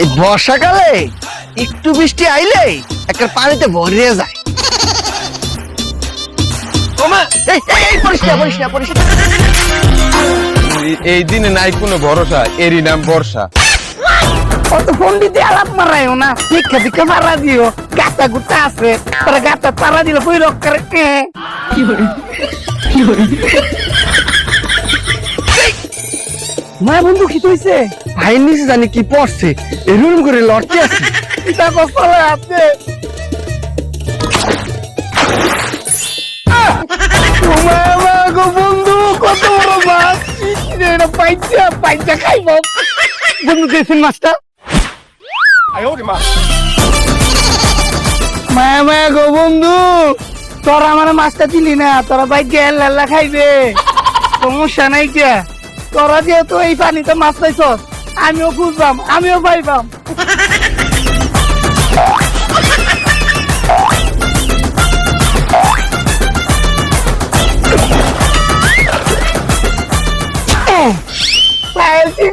এই বর্ষাকালে একটু বৃষ্টি আইলে একটা পানিতে ভরিয়ে যায়। এই, দিনে নাই কোনো ভরসা এরই নাম বর্ষা। অত ফোন দিতে আলাপ মারাইও না শিক্ষা দীক্ষা মারা দিও। গাতা গুতা আছে তারা গাতা পারা দিলে বই রক করে মা বন্ধু কি হইছে ভাই নিচে জানি কি পড়ছে। এরকম করে লড়তে আছে এটা কপালে আছে মা মা গো বন্ধু কত বড় মাছ। ইস পাইচা পাইচা খাইব। বন্ধু দেখছেন মাছটা। মায়া মায়া গো বন্ধু তোরা আমার মাছটা দিলি না তোরা বাইক গেল লাল্লা খাইবে। সমস্যা নাই কে? তোরা যেহেতু এই পানিতে মাছ পাইছ আমিও বুঝবাম আমিও পাইবাম। পাইছি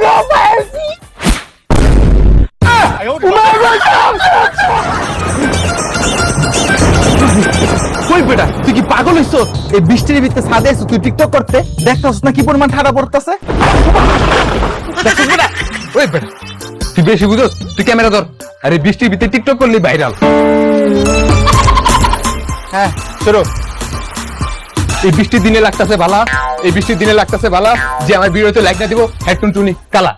পাগল হইছ? এই বৃষ্টির ভিতরে ছাদে আছিস তুই টিকটক করতে? দেখছস না কি পরিমাণ ঠাডা পড়তাছে? ওই বেটা, তুই বেশি বুঝছস তুই ক্যামেরা ধর। আরে বৃষ্টির ভিতরে টিকটক করলি ভাইরাল হ্যাঁ চলো এই বৃষ্টির দিনে লাগতাছে ভালা এই বৃষ্টির দিনে লাগতাছে ভালা যে আমার ভিডিওতে লাইক না দিব হেডফোন টুনি কালা।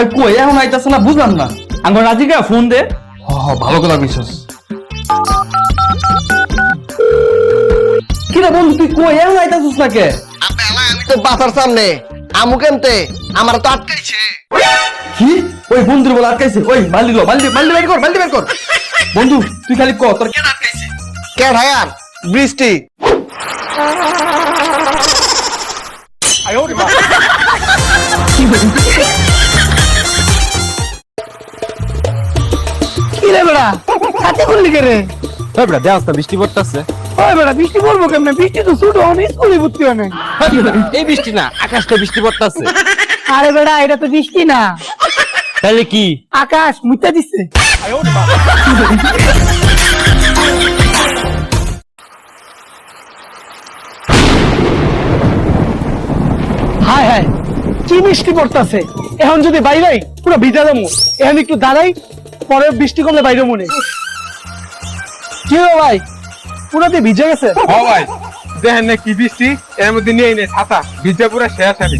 ওই কই এখন আইতাছে না বুঝলাম না। আঙ্গর রাজিকা ফোন দে। হ হ, ভালো কথা কইছস। কিরে বন্ধু তুই কই এখন আইতাছিস না কে? আমি তো বাসার সামনে। আমু কেমতে? আমার তো আটকাইছে। কি? ওই বন্ধুর বলে আটকাইছে? ওই বালদি লো বালদি বালদি বের কর বালদি বের কর। বন্ধু তুই খালি ক তোর কে আটকাইছে? কে ঢাকার বৃষ্টি। বেড়া? রে? ওই বেটা দেওয়াস না বৃষ্টি পড়তাছে। ওই বেড়া বৃষ্টি পড়ব কেমনে? বৃষ্টি তো ছুটো আমি স্কুলে ভর্তি হয় নাই। এই বৃষ্টি না আকাশটা বৃষ্টি পড়তাছে। আরে বেড়া এটা তো বৃষ্টি না। তাহলে কি? আকাশ মুইতা দিচ্ছে হায় হায় কি বৃষ্টি পড়তাছে? এখন যদি বাইরে পুরো ভিজা যাব। এখন একটু দাঁড়াই পরে বৃষ্টি করলে বাইরে মনে। কি হলো ভাই? পুরাতে ভিজে গেছে? ভাই, দেখেন না কি বৃষ্টি, এর মধ্যে নিয়ে নেই ছাতা। ভিজা পুরা শেষ আমি।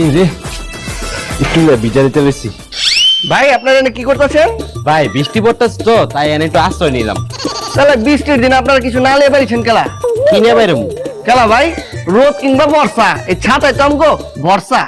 এই রে একটু দিতে বেশি ভাই আপনারা কি করতেছেন? ভাই বৃষ্টি পড়তাছে তো তাই এনে একটু আশ্রয় নিলাম। তাহলে বৃষ্টির দিন আপনারা কিছু না নিয়ে পারিছেন খেলা কিনে বাইরে খেলা ভাই রোদ কিংবা বর্ষা এই ছাতায় আমগো বর্ষা।